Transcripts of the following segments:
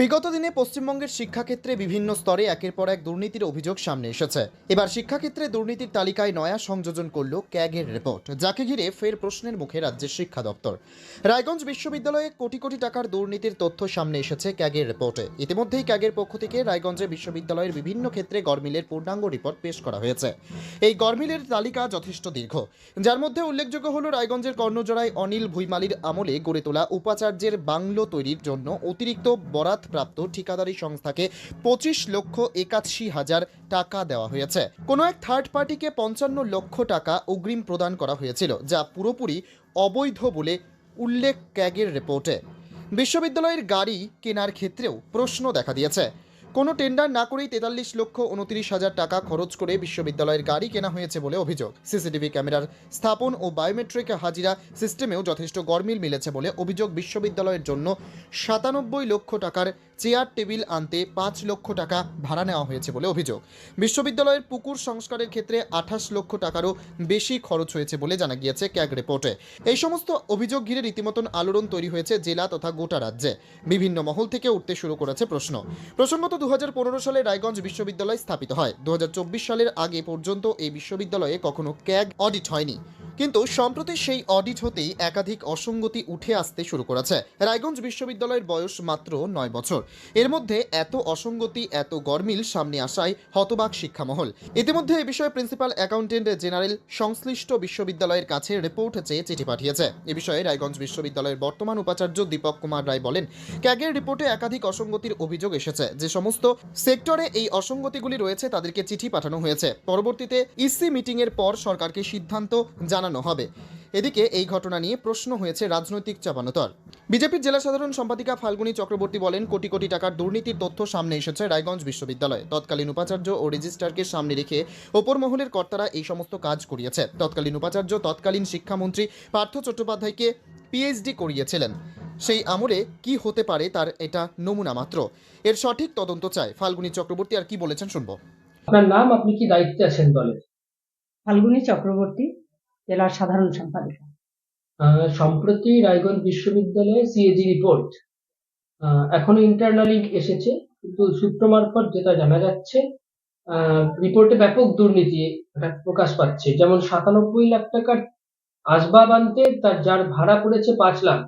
বিগত দিনে পশ্চিমবঙ্গের শিক্ষাক্ষেত্রে বিভিন্ন স্তরে একের পর এক দুর্নীতির অভিযোগ সামনে এসেছে। এবার শিক্ষাক্ষেত্রে দুর্নীতির তালিকায় নয়া সংযোজন করল ক্যাগের রিপোর্ট, যাকে ঘিরে ফের প্রশ্নের মুখে রাজ্যের শিক্ষা দপ্তর। রায়গঞ্জ বিশ্ববিদ্যালয়ে কোটি কোটি টাকার দুর্নীতির তথ্য সামনে এসেছে ক্যাগের রিপোর্টে। ইতিমধ্যেই ক্যাগের পক্ষ থেকে রায়গঞ্জে বিশ্ববিদ্যালয়ের বিভিন্ন ক্ষেত্রে গরমিলের পূর্ণাঙ্গ রিপোর্ট পেশ করা হয়েছে। এই গরমিলের তালিকা যথেষ্ট দীর্ঘ। যার মধ্যে উল্লেখযোগ্য হল রায়গঞ্জের কর্ণজোড়ায় অনিল ভুইমালির আমলে গড়ে তোলা উপাচার্যের বাংলো তৈরির জন্য অতিরিক্ত বরাতপ্রাপ্ত ঠিকাদারি সংস্থাকে পঁচিশ লক্ষ একাশি হাজার টাকা দেওয়া হয়েছে। কোনো এক থার্ড পার্টিকে পঞ্চান্ন লক্ষ টাকা অগ্রিম প্রদান করা হয়েছিল, যা পুরোপুরি অবৈধ বলে উল্লেখ ক্যাগের রিপোর্টে। বিশ্ববিদ্যালয়ের গাড়ি কেনার ক্ষেত্রেও প্রশ্ন দেখা দিয়েছে। কোনো টেন্ডার না করেই তেতাল্লিশ লক্ষ উনত্রিশ হাজার টাকা খরচ করে বিশ্ববিদ্যালয়ের গাড়ি কেনা হয়েছে বলে অভিযোগ। সিসিটিভি ক্যামেরার স্থাপন ও বায়োমেট্রিক হাজিরা সিস্টেমেও যথেষ্ট গরমিল মিলেছে বলে অভিযোগ বিশ্ববিদ্যালয়ের জন্য সাতানব্বই লক্ষ টাকার চেয়ার, টেবিল আনতে পাঁচ লক্ষ টাকা ভাড়া নেওয়া হয়েছে বলে অভিযোগ। বিশ্ববিদ্যালয়ের পুকুর সংস্কারের ক্ষেত্রে আঠাশ লক্ষ টাকারও বেশি খরচ হয়েছে বলে জানা গিয়েছে ক্যাগ রিপোর্টে। এই সমস্ত অভিযোগ ঘিরে রীতিমতন আলোড়ন তৈরি হয়েছে জেলা তথা গোটা রাজ্যে। বিভিন্ন মহল থেকে উঠতে শুরু করেছে প্রশ্ন। প্রসঙ্গত দু হাজার পনেরো সালে রায়গঞ্জ বিশ্ববিদ্যালয় স্থাপিত হয়। দু হাজার চব্বিশ সালের আগে পর্যন্ত এই বিশ্ববিদ্যালয়ে কখনো ক্যাগ অডিট হয়নি। কিন্তু সম্প্রতি সেই অডিট হতেই একাধিক অসঙ্গতি উঠে আসতে শুরু করেছে। রায়গঞ্জ বিশ্ববিদ্যালয়ের বয়স মাত্র নয় বছর। এর মধ্যে এত অসঙ্গতি, এত গরমিল সামনে আসায় হতবাক শিক্ষামহল। ইতিমধ্যে এ বিষয়ে প্রিন্সিপাল অ্যাকাউন্টেন্ট জেনারেল সংশ্লিষ্ট বিশ্ববিদ্যালয়ের কাছে রিপোর্ট চেয়ে চিঠি পাঠিয়েছে। এ বিষয়ে রায়গঞ্জ বিশ্ববিদ্যালয়ের বর্তমান উপাচার্য দীপক কুমার রায় বলেন, ক্যাগের রিপোর্টে একাধিক অসঙ্গতির অভিযোগ এসেছে। যে সমস্ত সেক্টরে এই অসঙ্গতিগুলি রয়েছে, তাদেরকে চিঠি পাঠানো হয়েছে। পরবর্তীতে ইসি মিটিংয়ের পর সরকারকে সিদ্ধান্ত জানানো হবে। এদিকে এই ঘটনা নিয়ে প্রশ্ন হয়েছে রাজনৈতিক চাপানোতর। বিজেপির জেলা সাধারণ সম্পাদিকা ফাল্গুনী চক্রবর্তী বলেন কোটি কোটি টাকার দুর্নীতির তথ্য সামনে এসেছে রায়গঞ্জ বিশ্ববিদ্যালয়ে। তৎকালীন উপাচার্য ও রেজিস্ট্রারকে সামনে রেখে ওপর মহলের কর্তারা এই সমস্ত কাজ করিয়েছে। তৎকালীন উপাচার্য তৎকালীন শিক্ষামন্ত্রী পার্থ চট্টোপাধ্যায়কে পিএইচডি করিয়েছিলেন। সেই আমলে কি হতে পারে তার এটা নমুনা মাত্র। এর সঠিক তদন্ত চায় ফাল্গুনী চক্রবর্তী আর কি বলেছেন শুনব। আপনার নাম আপনি কি দায়িত্বে আছেন দলের? ফাল্গুনী চক্রবর্তী। জেলার সাধারণ সম্পাদিকা। সম্প্রতি রায়গঞ্জ বিশ্ববিদ্যালয়ে সিএজি রিপোর্ট এখনও ইন্টারনালি এসেছে, কিন্তু সূত্র মারফত যেটা জানা যাচ্ছে রিপোর্টে ব্যাপক দুর্নীতি প্রকাশ পাচ্ছে। যেমন সাতানব্বই লাখ টাকার আসবাব আনতে তার যার ভাড়া পড়েছে পাঁচ লাখ।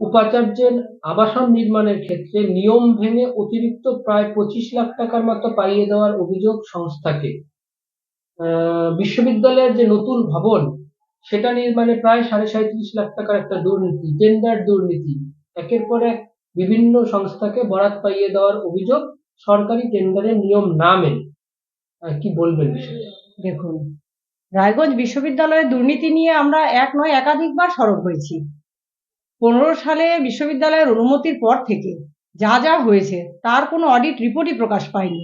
উপাচার্যের আবাসন নির্মাণের ক্ষেত্রে নিয়ম ভেঙে অতিরিক্ত প্রায় পঁচিশ লাখ টাকার মতো পাইয়ে দেওয়ার অভিযোগ সংস্থাকে। বিশ্ববিদ্যালয়ের যে নতুন ভবন, সেটা নির্মাণে প্রায় সাড়ে সাঁত্রিশ লাখ টাকার একটা দুর্নীতি টেন্ডার দুর্নীতি। একের পর এক বিভিন্ন সংস্থাকে বরাত পাইয়ে দেওয়ার অভিযোগ সরকারি টেন্ডারের নিয়ম না মেনে কি বলবেন বিষয়ে দেখুন, রায়গঞ্জ বিশ্ববিদ্যালয়ের দুর্নীতি নিয়ে আমরা এক নয়, একাধিকবার সরব হয়েছি। পনেরো সালে বিশ্ববিদ্যালয়ের অনুমতির পর থেকে যা যা হয়েছে, তার কোনো অডিট রিপোর্টই প্রকাশ পায়নি।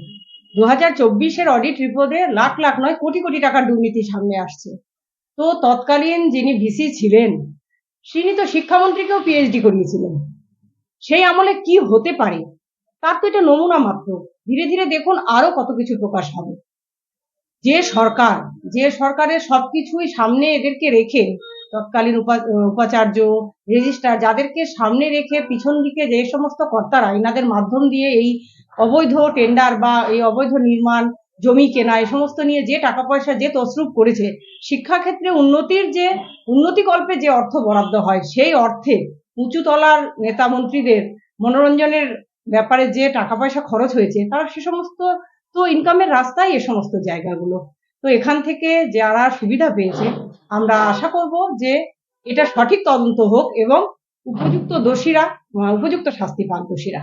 দু হাজার অডিট রিপোর্টে লাখ লাখ নয় কোটি কোটি টাকার দুর্নীতি সামনে আসছে। তো তৎকালীন যিনি ভিসি ছিলেন, তিনি তো শিক্ষামন্ত্রীকেও পিএইচডি করিয়েছিলেন। সেই আমলে কি হতে পারে? তার তো এটা নমুনা মাত্র। ধীরে ধীরে দেখুন আরও কত কিছু প্রকাশ হবে। যে সরকার, যে সরকারের সবকিছুই সামনে এদেরকে রেখে, তৎকালীন উপা- উপাচার্য, রেজিস্ট্রার, যাদেরকে সামনে রেখে পিছন দিকে যে সমস্ত কর্তারা, এনাদের মাধ্যম দিয়ে এই অবৈধ টেন্ডার বা এই অবৈধ নির্মাণ, জমি কেনা, এ সমস্ত নিয়ে যে টাকা পয়সা যে তসরুপ করেছে, শিক্ষাক্ষেত্রে উন্নতির যে, উন্নতিকল্পে যে অর্থ বরাদ্দ হয়, সেই অর্থে উঁচুতলার নেতা মন্ত্রীদের মনোরঞ্জনের ব্যাপারে যে টাকা পয়সা খরচ হয়েছে, তারা সে সমস্ত তো ইনকামের রাস্তাই এ সমস্ত জায়গাগুলো। তো এখান থেকে যারা সুবিধা পেয়েছে আমরা আশা করব যে এটা সঠিক তদন্ত হোক এবং উপযুক্ত দোষীরা উপযুক্ত শাস্তি পান দোষীরা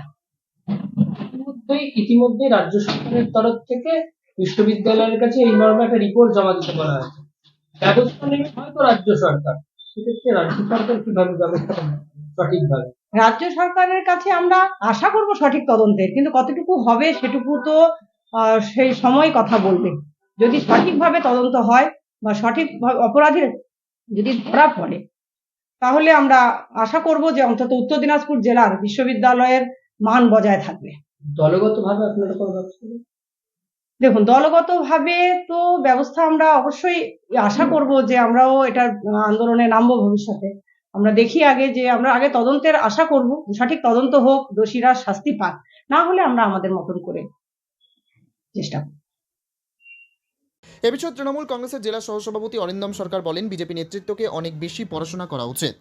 ইতিমধ্যে রাজ্য সরকারের তরফ থেকে বিশ্ববিদ্যালয়ের কাছে এই মর্মে একটা রিপোর্ট জমা দিতে বলা হয়েছে। ব্যবস্থা নেবে হয়তো রাজ্য সরকার সেক্ষেত্রে রাজ্য সরকার কীভাবে ব্যবস্থা সঠিকভাবে? রাজ্য সরকারের কাছে আমরা আশা করব সঠিক তদন্তের কিন্তু কতটুকু হবে সেটুকু তো সেই সময় কথা বলবে। যদি সঠিকভাবে তদন্ত হয় বা সঠিক অপরাধীর যদি ধরা পড়ে তাহলে আমরা আশা করব যে অন্তত উত্তর দিনাজপুর জেলার বিশ্ববিদ্যালয়ের মান বজায় থাকবে। দলগতভাবে আপনারা? দেখুন দলগতভাবে তো ব্যবস্থা আমরা অবশ্যই আশা করব যে আমরাও এটা আন্দোলনে নামবো ভবিষ্যতে। আমরা দেখি আগে যে আমরা আগে তদন্তের আশা করব সঠিক তদন্ত হোক দোষীরা শাস্তি পাক। না হলে আমরা আমাদের মতন করে চেষ্টা এ বিষয়ে তৃণমূল কংগ্রেসের জেলা সহসভাপতি অরিন্দম সরকার বলেন, বিজেপি নেতৃত্বকে অনেক বেশি পড়াশোনা করা উচিত।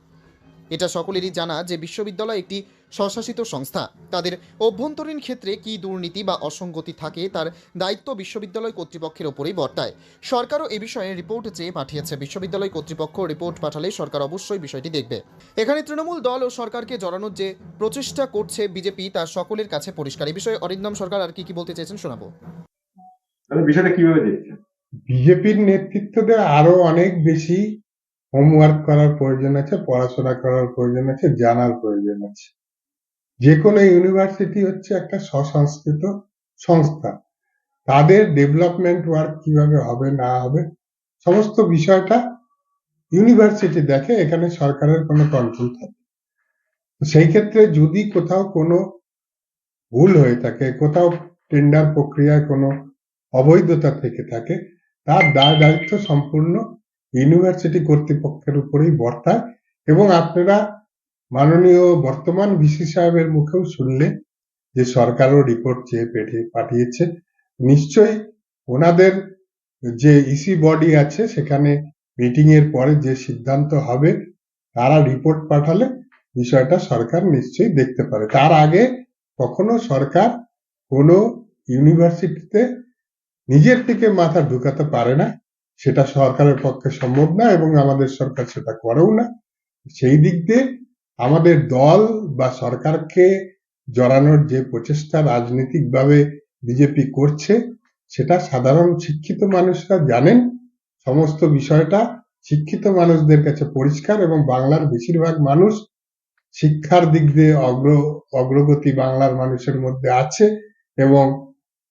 এটা সকলেরই জানা যে বিশ্ববিদ্যালয় একটি স্বশাসিত সংস্থা। তাদের অভ্যন্তরীণ ক্ষেত্রে কি দুর্নীতি বা অসঙ্গতি থাকে তার দায়িত্ব বিশ্ববিদ্যালয় কর্তৃপক্ষের ওপরেই বর্তায়। সরকারও এ বিষয়ে রিপোর্ট চেয়ে পাঠিয়েছে। বিশ্ববিদ্যালয় কর্তৃপক্ষ রিপোর্ট পাঠালে সরকার অবশ্যই বিষয়টি দেখবে। এখানে তৃণমূল দল ও সরকারকে জড়ানোর যে প্রচেষ্টা করছে বিজেপি তা সকলের কাছে পরিষ্কার। এই বিষয়ে অরিন্দম সরকার আর কি কি বলতে চেয়েছেন শোনাবো। তাহলে বিষয়টা কীভাবে দেখছেন? বিজেপির নেতৃত্বদের আরও অনেক বেশি হোমওয়ার্ক করার প্রয়োজন আছে, পড়াশোনা করার প্রয়োজন আছে, জানার প্রয়োজন আছে। যে কোনো ইউনিভার্সিটি হচ্ছে একটা স্বসংস্কৃত সংস্থা। তাদের ডেভেলপমেন্ট ওয়ার্ক কীভাবে হবে, না হবে, সমস্ত বিষয়টা ইউনিভার্সিটি দেখে, এখানে সরকারের কোনো কন্ট্রোল থাকে। সেই ক্ষেত্রে যদি কোথাও কোনো ভুল হয়ে থাকে, কোথাও টেন্ডার প্রক্রিয়ায় কোনো অবৈধতা থেকে থাকে, তার দায় দায়িত্ব সম্পূর্ণ ইউনিভার্সিটি কর্তৃপক্ষের উপরেই বর্তায় এবং আপনারা মাননীয় বর্তমান ভিসি সাহেবের মুখেও শুনলেন যে সরকারও রিপোর্ট চেয়ে পেঠিয়ে পাঠিয়েছে। নিশ্চয়ই ওনাদের যে ইসি বডি আছে সেখানে মিটিং এর পরে যে সিদ্ধান্ত হবে, তারা রিপোর্ট পাঠালে বিষয়টা সরকার নিশ্চয়ই দেখতে পারে। তার আগে কখনো সরকার কোনো ইউনিভার্সিটিতে নিজের থেকে মাথা ঢুকাতে পারে না। সেটা সরকারের পক্ষে সম্ভব না এবং আমাদের সরকার সেটা করেও না। সেই দিক দিয়ে আমাদের দল বা সরকারকে জড়ানোর যে প্রচেষ্টা রাজনৈতিকভাবে বিজেপি করছে, সেটা সাধারণ শিক্ষিত মানুষরা জানেন। সমস্ত বিষয়টা শিক্ষিত মানুষদের কাছে পরিষ্কার এবং বাংলার বেশিরভাগ মানুষ শিক্ষার দিক দিয়ে অগ্র, অগ্রগতি বাংলার মানুষের মধ্যে আছে এবং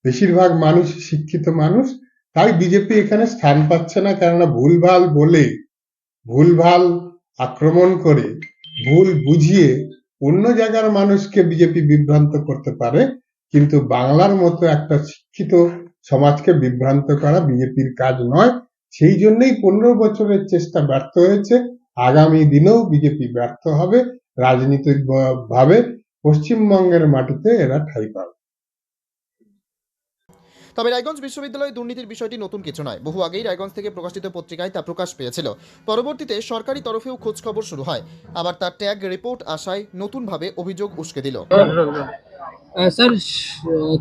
বেশিরভাগ মানুষ শিক্ষিত মানুষ তাই বিজেপি এখানে স্থান পাচ্ছে না কেননা ভুলভাল বলে, ভুলভাল আক্রমণ করে, ভুল বুঝিয়ে অন্য জায়গার মানুষকে বিজেপি বিভ্রান্ত করতে পারে, কিন্তু বাংলার মতো একটা শিক্ষিত সমাজকে বিভ্রান্ত করা বিজেপির কাজ নয়। সেই জন্যই পনেরো বছরের চেষ্টা ব্যর্থ হয়েছে। আগামী দিনেও বিজেপি ব্যর্থ হবে। রাজনৈতিক ভাবে পশ্চিমবঙ্গের মাটিতে এরা ঠাই পাবে। তবে রায়গঞ্জ বিশ্ববিদ্যালয়ে দুর্নীতির বিষয়টি নতুন কিছু নয়। বহু আগেই রায়গঞ্জ থেকে প্রকাশিত পত্রিকায় তা প্রকাশ পেয়েছিল। পরবর্তীতে সরকারি তরফেও খোঁজখবর শুরু হয়। আবার তার ট্যাগ রিপোর্ট আসায় নতুনভাবে অভিযোগ উস্কে দিল। স্যার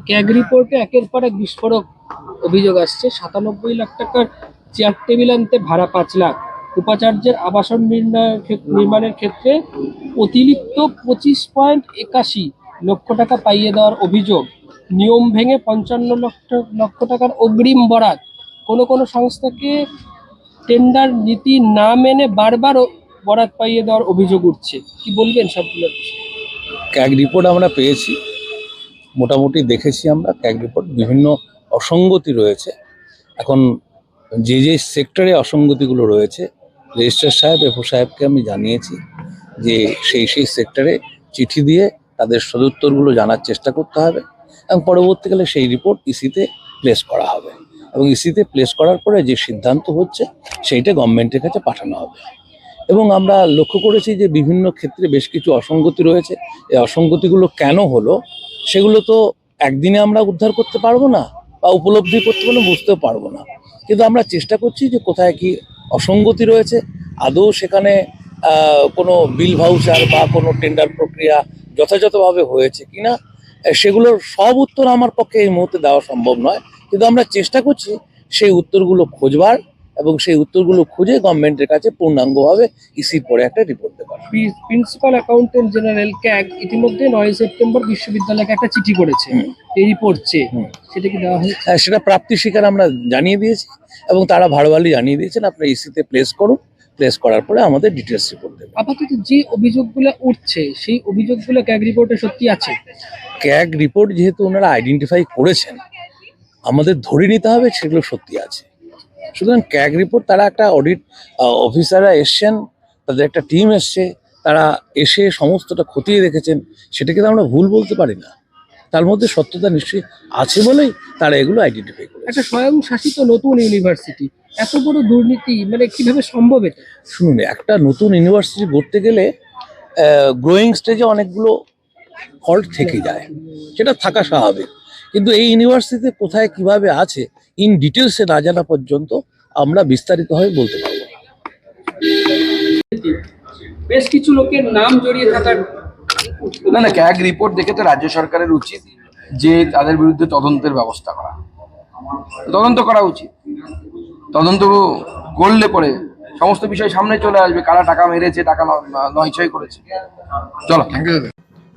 ক্যাগ রিপোর্টে একের পর এক বিস্ফোরক অভিযোগ আসছে। সাতানব্বই লাখ টাকার চেয়ার টেবিল আনতে ভাড়া পাঁচ লাখ। উপাচার্যের আবাসন নির্মাণের ক্ষেত্রে অতিরিক্ত পঁচিশ পয়েন্ট একাশি লক্ষ টাকা পাইয়ে দেওয়ার অভিযোগ। নিয়ম ভেঙে পঞ্চান্ন লক্ষ লক্ষ টাকার অগ্রিম বরাত কোনো কোনো সংস্থাকে টেন্ডার নীতি না মেনে বারবার বরাত পাইয়ে দেওয়ার অভিযোগ উঠছে। কি বলবেন সবগুলো ক্যাগ রিপোর্ট আমরা পেয়েছি, মোটামুটি দেখেছি আমরা। ক্যাগ রিপোর্ট বিভিন্ন অসঙ্গতি রয়েছে। এখন যে যে সেক্টরে অসঙ্গতিগুলো রয়েছে, রেজিস্ট্রার সাহেব, এফও সাহেবকে আমি জানিয়েছি যে সেই সেই সেক্টরে চিঠি দিয়ে তাদের সদুত্তরগুলো জানার চেষ্টা করতে হবে। এবং পরবর্তীকালে সেই রিপোর্ট ইসিতে প্লেস করা হবে। এবং ইসিতে প্লেস করার পরে যে সিদ্ধান্ত হচ্ছে, সেইটা গভর্নমেন্টের কাছে পাঠানো হবে। এবং আমরা লক্ষ্য করেছি যে বিভিন্ন ক্ষেত্রে বেশ কিছু অসঙ্গতি রয়েছে। এই অসঙ্গতিগুলো কেন হলো, সেগুলো তো একদিনে আমরা উদ্ধার করতে পারব না বা উপলব্ধি করতে পারব বুঝতেও পারব না। কিন্তু আমরা চেষ্টা করছি যে কোথায় কি অসঙ্গতি রয়েছে, আদৌ সেখানে কোনো বিল ভাউচার বা কোনো টেন্ডার প্রক্রিয়া যথাযথভাবে হয়েছে কিনা সেগুলোর সব উত্তর আমার পক্ষে এই মুহূর্তে দেওয়া সম্ভব নয়। কিন্তু আমরা চেষ্টা করছি সেই উত্তরগুলো খোঁজবার এবং সেই উত্তরগুলো খুঁজে গভর্নমেন্টের কাছে পূর্ণাঙ্গভাবে ইসির পরে একটা রিপোর্ট দেবার। প্রিন্সিপাল অ্যাকাউন্টেন্ট জেনারেল ক্যাগ ইতিমধ্যে নয় সেপ্টেম্বর বিশ্ববিদ্যালয়কে একটা চিঠি করেছে। এই রিপোর্ট চেয়ে। সেটা কি দেওয়া হয়েছে? হ্যাঁ, সেটা প্রাপ্তি শিকার আমরা জানিয়ে দিয়েছি এবং তারা ভালোভালোই জানিয়ে দিয়েছেন। আপনার ইসিতে প্লেস করুন। প্লেস করার পরে আমাদের ডিটেলস রিপোর্ট দেবেন আপাতত যে অভিযোগগুলো উঠছে সেই অভিযোগগুলো ক্যাগ রিপোর্টে সত্যি আছে? ক্যাগ রিপোর্ট যেহেতু ওনারা আইডেন্টিফাই করেছেন আমাদের ধরে নিতে হবে সেগুলো সত্যি আছে। সুতরাং ক্যাগ রিপোর্ট তারা একটা অডিট অফিসাররা এসছেন তাদের একটা টিম এসছে তারা এসে সমস্তটা খতিয়ে দেখেছেন সেটাকে তো আমরা ভুল বলতে পারি না। তার মধ্যে সত্যতা নিশ্চয়ই আছে বলেই তারা এগুলো আইডেন্টিফাই করে একটা স্বয়ংশাসিত নতুন ইউনিভার্সিটি এত বড় দুর্নীতি মানে কীভাবে সম্ভব এটা? শুনুন একটা নতুন ইউনিভার্সিটি গড়তে গেলে গ্রোয়িং স্টেজে অনেকগুলো ফল্ট থেকে যায়। সেটা থাকা স্বাভাবিক। কিন্তু এই ইউনিভার্সিটিতে কোথায় কীভাবে আছে ইন ডিটেলসে না জানা পর্যন্ত আমরা বিস্তারিতভাবে বলতে পারব বেশ কিছু লোকের নাম জড়িয়ে থাকার না না ক্যাগ রিপোর্ট দেখে তো রাজ্য সরকারের উচিত যে তাদের বিরুদ্ধে তদন্তের ব্যবস্থা করা। তদন্ত করা উচিত। তদন্ত করলে পরে সমস্ত বিষয় সামনে চলে আসবে, কারা টাকা মেরেছে, টাকা নয়ছয় করেছে। চলো থ্যাংক ইউ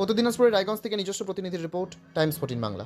উত্তর দিনাজপুরের রায়গঞ্জ থেকে নিজস্ব প্রতিনিধির রিপোর্ট, টাইমস ফোর্টিন বাংলা।